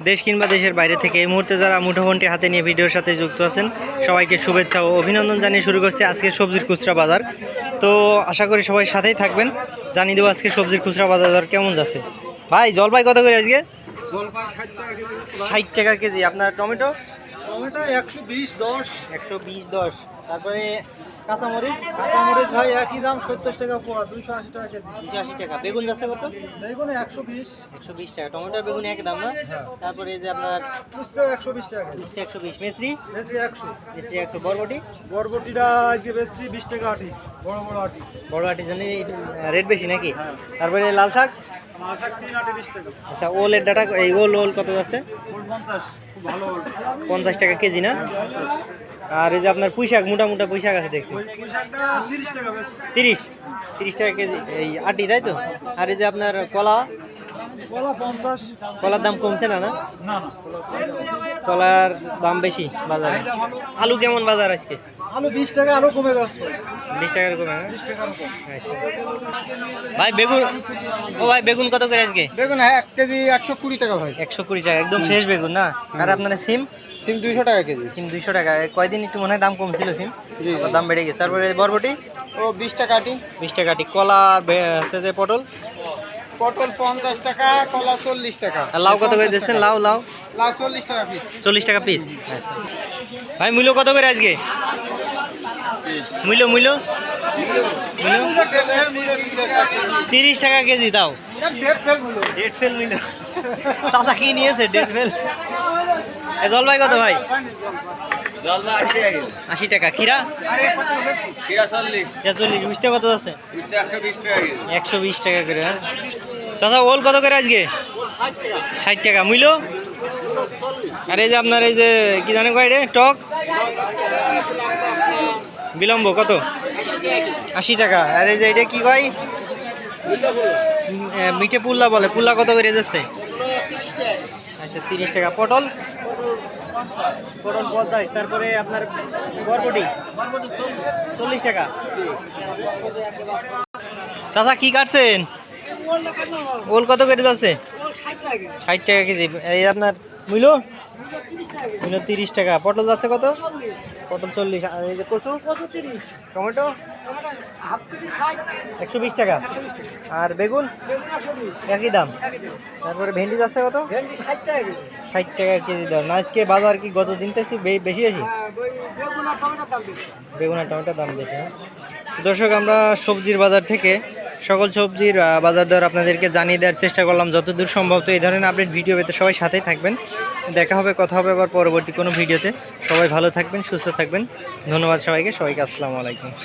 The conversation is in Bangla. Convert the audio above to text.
দেশ কিংবা দেশের বাইরে থেকে এই মুহূর্তে যারা মুঠোফোনটি হাতে নিয়ে ভিডিওর সাথে যুক্ত আছেন সবাইকে শুভেচ্ছা ও অভিনন্দন জানিয়ে শুরু করছে আজকে সবজির খুচরা বাজার। তো আশা করি সবাই সাথেই থাকবেন। জানিয়ে দেবো আজকে সবজির খুচরা বাজার দর কেমন যাচ্ছে। ভাই জলপাই কত করে আজকে? জলপাই ষাট ষাট টাকা কেজি। আপনার টমেটো? টমেটো একশো বিশ দশ। একশো বিশ দশ। তারপরে কাঁচামরিচ? কাঁচামরিচ ভাই একই দাম সত্তর টাকা পোয়া দুইশো আশি টাকা কেজি। দুশো আশি টাকা। বেগুন যাচ্ছে কত? বেগুন একশো বিশ। একশো বিশ টাকা। টমেটো বেগুন একই দাম না? তারপরে এই যে আপনার পুষতে একশো বিশ টাকা কেজি। একশো বিশ। মেসরি বেশি একশো। মিষ্টি একশো। বরবটি? বরবটিটা আজকে বেশি বিশ টাকা আটি। বড় বড় আটি। বড় আটি জানি রেট বেশি নাকি? তারপরে লাল শাক? আচ্ছা ওলের ডাটা এই ওল ওল কত আছে পঞ্চাশ। টাকা কেজি না? আর এই যে আপনার পুঁইশাক মোটা মোটা পুঁইশাক আছে দেখছি। তিরিশ তিরিশ টাকা কেজি, এই আটি, তাই তো? আর এই যে আপনার কলা কলার দাম কমছে না না? কলার দাম বেশি বাজারে। আলু কেমন বাজার আজকে? আলু বিশ টাকা আরও কমে যাচ্ছে। বিশ টাকার কমে আচ্ছা। ভাই বেগুন ও ভাই বেগুন কত করে আজকে? বেগুন হ্যাঁ এক কেজি একশো কুড়ি টাকা ভাই। একশো কুড়ি টাকা একদম ফ্রেশ বেগুন না? আর আপনার সিম? সিম দুইশো টাকা কেজি। সিম দুইশো টাকা। কয়দিন একটু মনে হয় দাম কম ছিল সিম দাম বেড়ে গেছে। তারপরে বরবটি? ও বিশ টাকা আটি। বিশ টাকা টি কলা হচ্ছে যে পটল? পটল পঞ্চাশ টাকা কলা চল্লিশ টাকা। লাউ কত করে দিচ্ছেন? লাউ লাউ? লাউ চল্লিশ টাকা পিস চল্লিশ টাকা পিস আচ্ছা। ভাই মূল্য কত করে আজকে? মূল্য মূল্য? মূল্য? তিরিশ টাকা কেজি তাও। ডেট ফেল মূল্য। চাচা কি নিয়েছে? ডেট ফেল। জলপাই কত ভাই? আশি টাকা। খিরা খিরা চল্লিশ। বিশটা কত আছে? একশো বিশ টাকা করে হ্যাঁ? চাচা ওল কত করে আজকে? ষাট টাকা। মূল্য? আর এই যে আপনার এই যে কি জানেন কয় রে? টক? বিলম্ব কত? আশি টাকা। আর এই যে এটা কি কয় মিঠে পুল্লা বলে। পুল্লা কত করে যাচ্ছে? আচ্ছা তিরিশ টাকা পটল। পটল পঞ্চাশ, তারপরে আপনার বরবটি। চল্লিশ টাকা। চাচা, কি কাটছেন? ওল কত কেটে যাচ্ছে? ষাট টাকা কেজি। এই আপনার মূল্য? মূল্য তিরিশ টাকা। পটল যাচ্ছে কত? পটল চল্লিশ। আর এই যে কচু? টমেটো? একশো বিশ টাকা। আর বেগুন? একই দাম। তারপরে ভেন্ডি যাচ্ছে কত? ষাট টাকা কেজি। দাম। না আজকে বাজার কি গত দিনটা বেশি বেশি? বেশি। বেগুন আর টমেটোর দাম বেশি হ্যাঁ। দর্শক আমরা সবজির বাজার থেকে সকল সবজির বাজার দর আপনাদেরকে জানিয়ে দেওয়ার চেষ্টা করলাম। যতদূর সম্ভব তো এই ধরনের আপডেট ভিডিও পেতে সবাই সাথেই থাকবেন। দেখা হবে, কথা হবে আবার পরবর্তী কোনো ভিডিওতে। সবাই ভালো থাকবেন, সুস্থ থাকবেন। ধন্যবাদ সবাইকে। সবাইকে আসসালামু আলাইকুম।